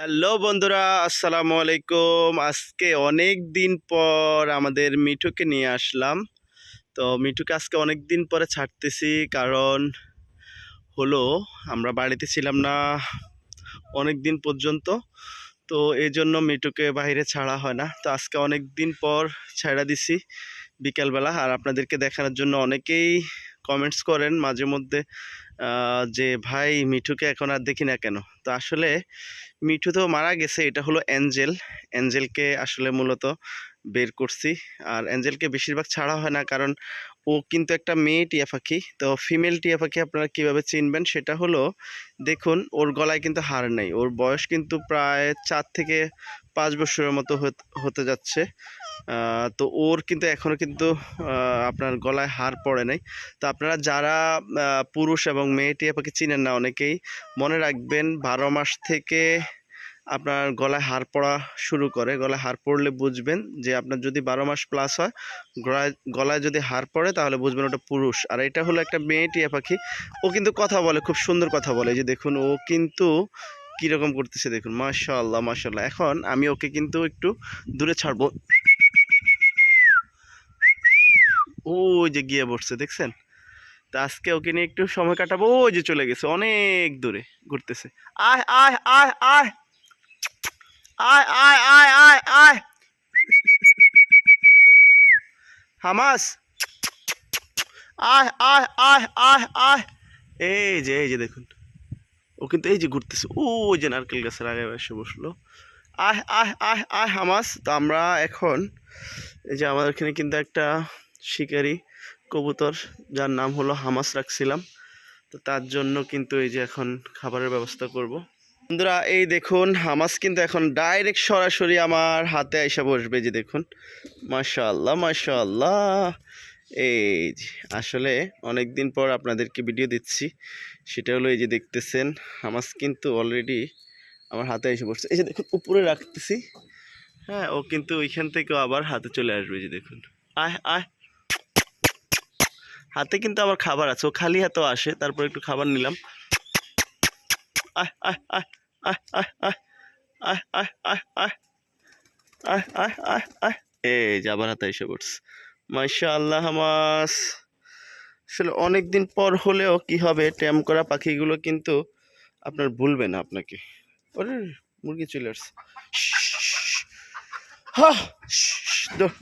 Hello বন্ধুরা, আসসালামু আলাইকুম। আজকে অনেক দিন পর আমাদের মিঠুকে নিয়ে আসলাম। তো মিঠুকে আজকে অনেক দিন পরে ছাড়তেছি কারণ হলো আমরা বাড়িতে ছিলাম না অনেক দিন পর্যন্ত, তো এই জন্য মিঠুকে বাইরে ছাড়া হয় না। তো আজকে অনেক দিন পর ছাড়া দিছি বিকালবেলা। আর আপনাদেরকে দেখানোর জন্য অনেকেই কমেন্টস করেন মাঝে মধ্যে যে ভাই মিঠুকে এখন আর দেখি না কেন? তো আসলে মিঠু তো মারা গেছে, এটা হলো অ্যাঞ্জেল। অ্যাঞ্জেলকে আসলে মূলত বের করছি। আর অ্যাঞ্জেলকে বেশিরভাগ ছাড়া হয় না, কারণ ও কিন্তু একটা মেয়ে টিয়া পাখি। তো ফিমেল টিয়া পাখি আপনারা কীভাবে চিনবেন? সেটা হলো, দেখুন, ওর গলায় কিন্তু হার নেই। ওর বয়স কিন্তু প্রায় চার থেকে পাঁচ বছরের মতো হতে যাচ্ছে। তো ওর কিন্তু এখনও কিন্তু আপনার গলায় হার পড়ে নাই। তো আপনারা যারা পুরুষ এবং মেয়ে টিয়া পাখি চিনেন না, অনেকেই মনে রাখবেন বারো মাস থেকে আপনার গলায় হার পড়া শুরু করে। গলায় হার পড়লে বুঝবেন যে আপনার যদি বারো মাস প্লাস হয়, গলায় গলায় যদি হার পড়ে তাহলে বুঝবেন ওটা পুরুষ। আর এটা হলো একটা মেয়ে টিয়া পাখি, ও কিন্তু কথা বলে, খুব সুন্দর কথা বলে। যে দেখুন, ও কিন্তু কীরকম করতেছে দেখুন মাশাল্লাহ মাশাল্লাহ এখন আমি ওকে কিন্তু একটু দূরে ছাড়বো। ওই যে গিয়ে বসছে দেখছেন তা আজকে ওকে নিয়ে একটু সময় কাটাবো ওই যে চলে গেছে অনেক দূরে ঘুরতেছে আয় আয় আয় আয় আয় আয় আয় আয় আয় হামাস আয় আয় আয় আয় আয় এই যে এই যে দেখুন ও কিন্তু এই যে ঘুরতেছে ও যে নারকেল গাছের আগে এসে বসল আয় আয় আয় আয় হামাস তো আমরা এখন এই যে আমাদের এখানে কিন্তু একটা শিকারি কবুতর, যার নাম হলো হামাস রাখছিলাম। তো তার জন্য কিন্তু এই যে এখন খাবারের ব্যবস্থা করব। বন্ধুরা, এই দেখুন, হামাস কিন্তু এখন ডাইরেক্ট সরাসরি আমার হাতে এসে বসবে যে দেখুন। মাশাআল্লাহ মাশাআল্লাহ। এই যে, আসলে অনেক দিন পর আপনাদেরকে ভিডিও দিচ্ছি। সেটা হলো এই যে দেখতেছেন, হামাস কিন্তু অলরেডি আমার হাতে এসে বসছে। এই যে দেখুন, উপরে রাখতেছি। হ্যাঁ ও কিন্তু ওইখান থেকেও আবার হাতে চলে আসবে যে দেখুন। আয় আয়। হাতে কিন্তু আমার খাবার আছে ও খালি হাতেও আসে তারপর একটু খাবার নিলাম এই যে হাতে এসে পড়ছে মাইশা আল্লাহ হামাস আসলে অনেক দিন পর হলেও কি হবে ট্যাম করা পাখিগুলো কিন্তু আপনার ভুলবে না আপনাকে ওরে মুরগি চলে আসছে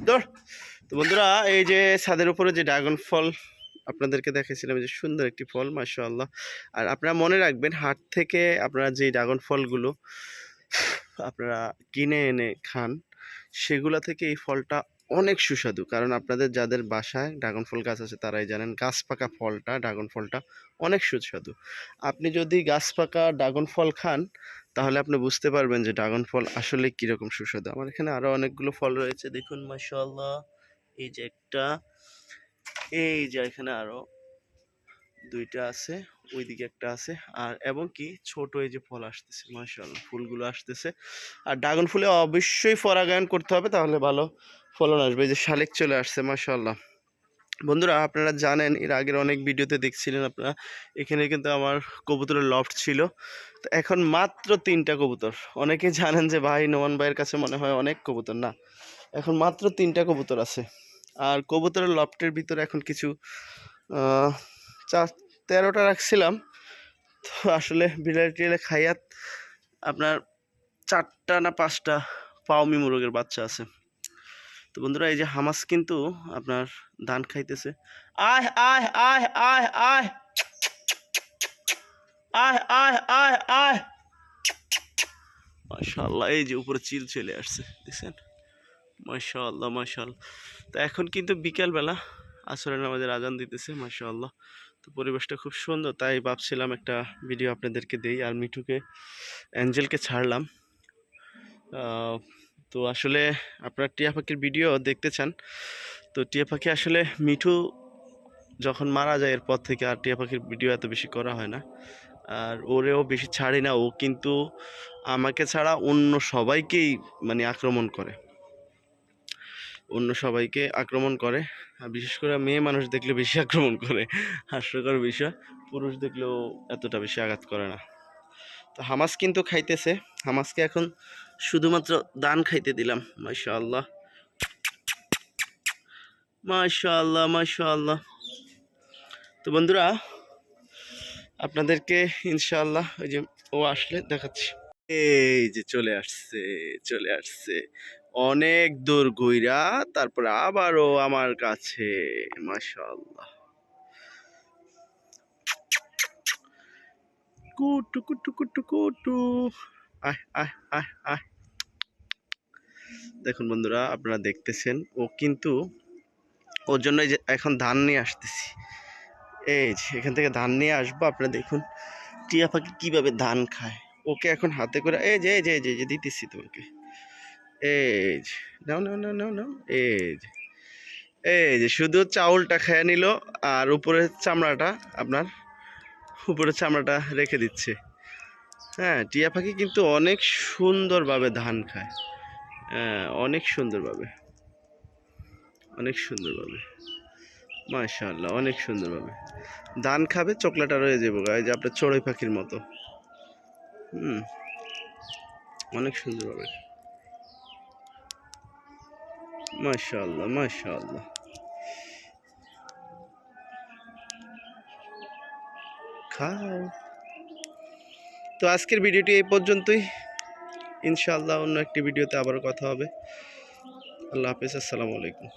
দৌড় তো বন্ধুরা এই যে ছাদের উপরে যে ড্রাগন ফল আপনাদেরকে দেখেছিলাম যে সুন্দর একটি ফল, মাশাআল্লাহ। আর আপনারা মনে রাখবেন, হাট থেকে আপনারা যে ড্রাগন ফলগুলো আপনারা কিনে এনে খান, সেগুলা থেকে এই ফলটা অনেক সুস্বাদু। কারণ আপনাদের যাদের বাসায় ড্রাগন ফল গাছ আছে, তারাই জানেন গাছ পাকা ফলটা, ড্রাগন ফলটা অনেক সুস্বাদু। আপনি যদি গাছ পাকা ড্রাগন ফল খান, তাহলে আপনি বুঝতে পারবেন যে ড্রাগন ফল আসলে কীরকম সুস্বাদু। আমার এখানে আরও অনেকগুলো ফল রয়েছে, দেখুন, মাশাআল্লাহ। এই যে একটা এই যে এখানে আরও দুইটা আছে, ওইদিকে একটা আছে। আর এবং কি ছোট এই যে ফল আসতেছে, মাশাআল্লাহ, ফুলগুলো আসতেছে। আর ড্রাগন ফুলে অবশ্যই পরাগায়ন করতে হবে, তাহলে ভালো ফলন আসবে। এই যে শালিক চলে আসছে, মাশাআল্লাহ। বন্ধুরা, আপনারা জানেন, এর আগের অনেক ভিডিওতে দেখছিলেন আপনারা, এখানে কিন্তু আমার কবুতরের লফট ছিল। তো এখন মাত্র তিনটা কবুতর। অনেকে জানেন যে ভাই, নোমান ভাইয়ের কাছে মনে হয় অনেক কবুতর, না। এখন মাত্র তিনটা কবুতর আছে। আর কবুতরের লফটের ভিতরে এখন কিছু আহ, চার তেরোটা রাখছিলাম। তো আসলে বিড়াল টিড়ালে খাইয়া আপনার চারটা না পাঁচটা পাওমি মুরগের বাচ্চা আছে। তো বন্ধুরা এই যে হামাস কিন্তু আপনার ধান খাইতেছে। আয় আয় আয় আয় আয়। আয় আয় আয় আয়। মাশাআল্লাহ এই যে উপরে চিল চলে আসছে দেখছেন? মাশাআল্লাহ মাশাআল্লাহ। তো এখন কিন্তু বিকেলবেলা আসরের আমাদের আজান দিতেছে, মাশাআল্লাহ। তো পরিবেশটা খুব সুন্দর, তাই ভাবছিলাম একটা ভিডিও আপনাদেরকে দেই আর মিঠুকে, অ্যাঞ্জেলকে ছাড়লাম। তো আসলে আপনার টিয়া পাখির ভিডিও দেখতে চান, তো টিয়া পাখি আসলে মিঠু যখন মারা যায় এরপর থেকে আর টিয়া পাখির ভিডিও এত বেশি করা হয় না। আর ওরেও বেশি ছাড়ি না, ও কিন্তু আমাকে ছাড়া অন্য সবাইকেই মানে আক্রমণ করে। অন্য সবাইকে আক্রমণ করে। আর বিশেষ করে মেয়ে মানুষ দেখলে বেশি আক্রমণ করে। হাস্যকর বিষয়। পুরুষ দেখলেও এতটা বেশি আঘাত করে না। তো হামাস কিন্তু খাইতেছে। হামাসকে এখন শুধুমাত্র দান খাইতে দিলাম। মাশাআল্লাহ। মাশাআল্লাহ মাশাআল্লাহ। তো বন্ধুরা, আপনাদেরকে ইনশাআল্লাহ ওই যে ও আসলে দেখাচ্ছি। এই যে চলে আসছে চলে আসছে। অনেক দূর ঘুইরা তারপর আবারও আমার কাছে, মাশাআল্লাহ। কুটু কুটু কুটু কুটু। দেখুন বন্ধুরা, আপনারা দেখতেছেন, ও কিন্তু ওর জন্য এখন ধান নিয়ে আসতেছি। এই যে, এখান থেকে ধান নিয়ে আসব, আপনারা দেখুন টিয়া পাখি কীভাবে ধান খায়। ওকে এখন হাতে করে এই যে এই যে এই যে, দিতেছি তোমাকে। এই নাও নাও নাও নাও নাও এই এই যে শুধু চাউলটা খেয়ে নিল আর উপরের চামড়াটা আপনার উপরের চামড়াটা রেখে দিচ্ছে। হ্যাঁ টিয়া পাখি কিন্তু অনেক সুন্দরভাবে ধান খায়। হ্যাঁ অনেক সুন্দরভাবে। অনেক সুন্দরভাবে। মাশাআল্লাহ অনেক সুন্দরভাবে। ধান খাবে চকলেটা রয়ে যাব গা, এই যে আপনার চড়ুই পাখির মতো। হুম অনেক সুন্দরভাবে। মাশাআল্লাহ মাশাআল্লাহ। খাও। তো আজকের ভিডিওটি এই পর্যন্তই। ইনশাআল্লাহ অন্য একটি ভিডিওতে আবারও কথা হবে। আল্লাহ হাফিজ, আসসালামু আলাইকুম।